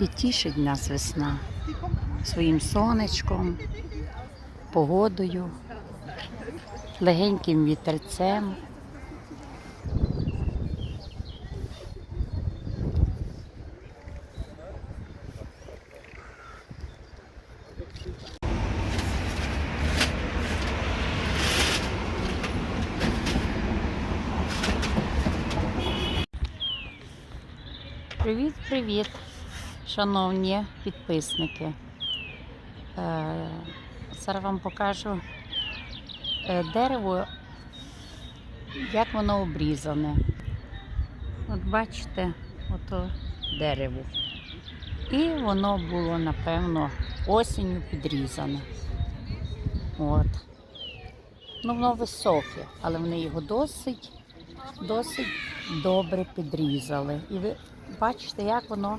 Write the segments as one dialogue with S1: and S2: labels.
S1: І тішить нас весна своїм сонечком, погодою, легеньким вітерцем. Привіт, привіт, шановні підписники. Е, Зараз вам покажу е, дерево, як воно обрізане. От бачите, ото дерево. І воно було, напевно, осінню підрізане. От. Ну, воно високе, але вони його досить, досить добре підрізали. І ви бачите, як воно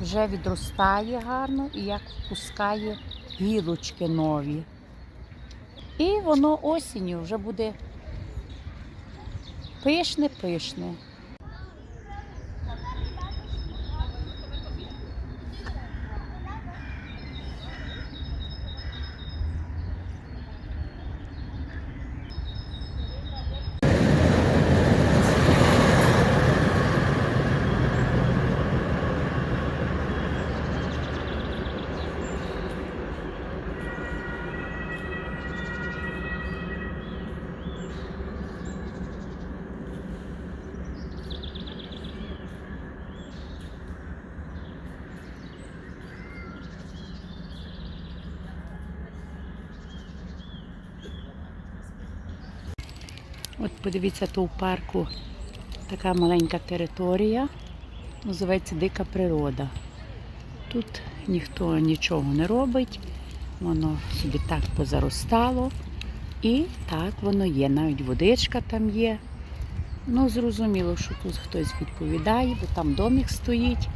S1: вже відростає гарно і як впускає гілочки нові. І воно осінню вже буде пишне-пишне. От подивіться, то в парку така маленька територія, називається Дика природа. Тут ніхто нічого не робить, воно собі так позаростало. І так воно є. Навіть водичка там є. Ну, зрозуміло, що тут хтось відповідає, бо там домік стоїть.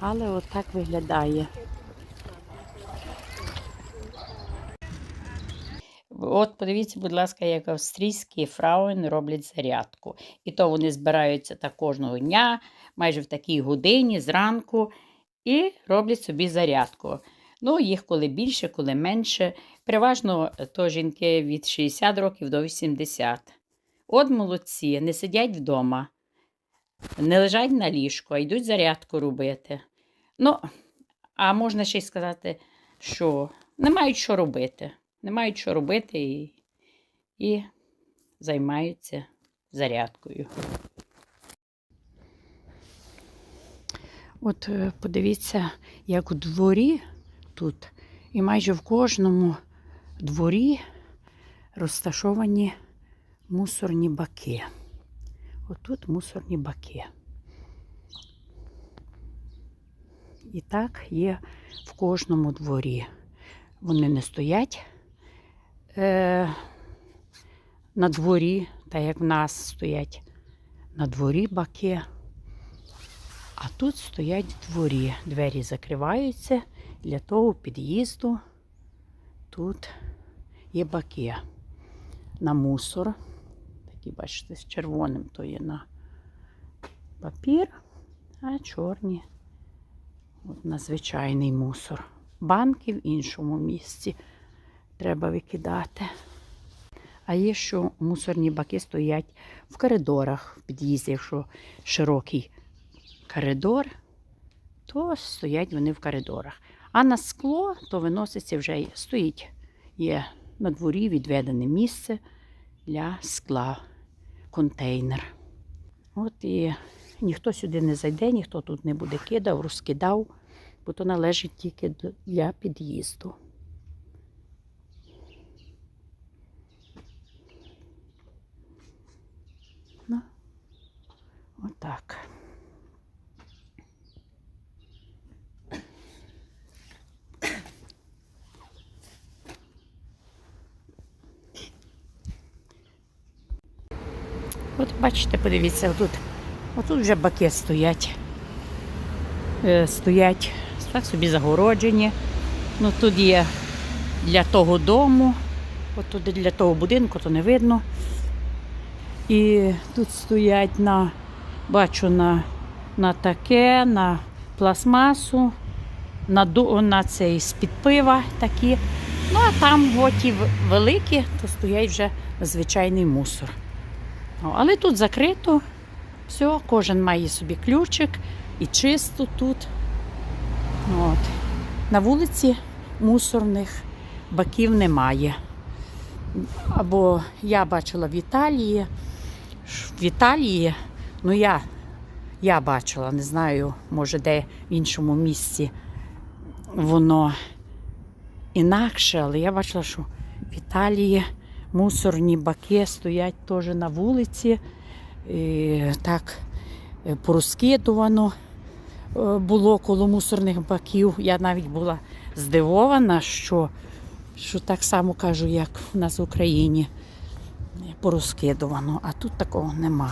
S1: Але отак виглядає. От подивіться, будь ласка, як австрійські фрауен роблять зарядку. І то вони збираються так кожного дня, майже в такій годині зранку, і роблять собі зарядку. Ну, їх коли більше, коли менше. Переважно е, то жінки від 60 років до 80. От молодці, не сидять вдома, не лежать на ліжку, а йдуть зарядку робити. Ну, а можна ще й сказати, що не мають що робити. Не мають що робити і, і займаються зарядкою. От е, подивіться, як у дворі тут, і майже в кожному дворі розташовані мусорні баки. Отут мусорні баки. І так є в кожному дворі. Вони не стоять на дворі, так як в нас стоять на дворі баки. А тут стоять в дворі. Двері закриваються для того під'їзду. Тут є баки на мусор. Такі, бачите, з червоним то є на папір, а чорні от на звичайний мусор. Банки в іншому місці треба викидати. А є, що мусорні баки стоять в коридорах, в під'їзді, якщо широкий коридор, то стоять вони в коридорах. А на скло то виноситься вже стоїть. Є на дворі відведене місце для скла, контейнер. От і ніхто сюди не зайде, ніхто тут не буде кидав, розкидав, бо то належить тільки для під'їзду. Ну, отак. От бачите, подивіться, отут, отут вже баки стоять. Е, стоять так собі загороджені. Ну, тут є для того дому, от туди для того будинку, то не видно. І тут стоять на, бачу, на, на таке, на пластмасу, на, на цей з-під пива такі. Ну, а там от в- великі, то стоять вже звичайний мусор. Але тут закрито, все, кожен має собі ключик і чисто тут. От. На вулиці мусорних баків немає. Або я бачила в Італії. В Італії, ну я, я бачила, не знаю, може, де в іншому місці воно інакше, але я бачила, що в Італії мусорні баки стоять теж на вулиці. І так е, порозкидувано е, було коло мусорних баків. Я навіть була здивована, що, що так само кажу, як в нас в Україні порозкидувано, а тут такого нема.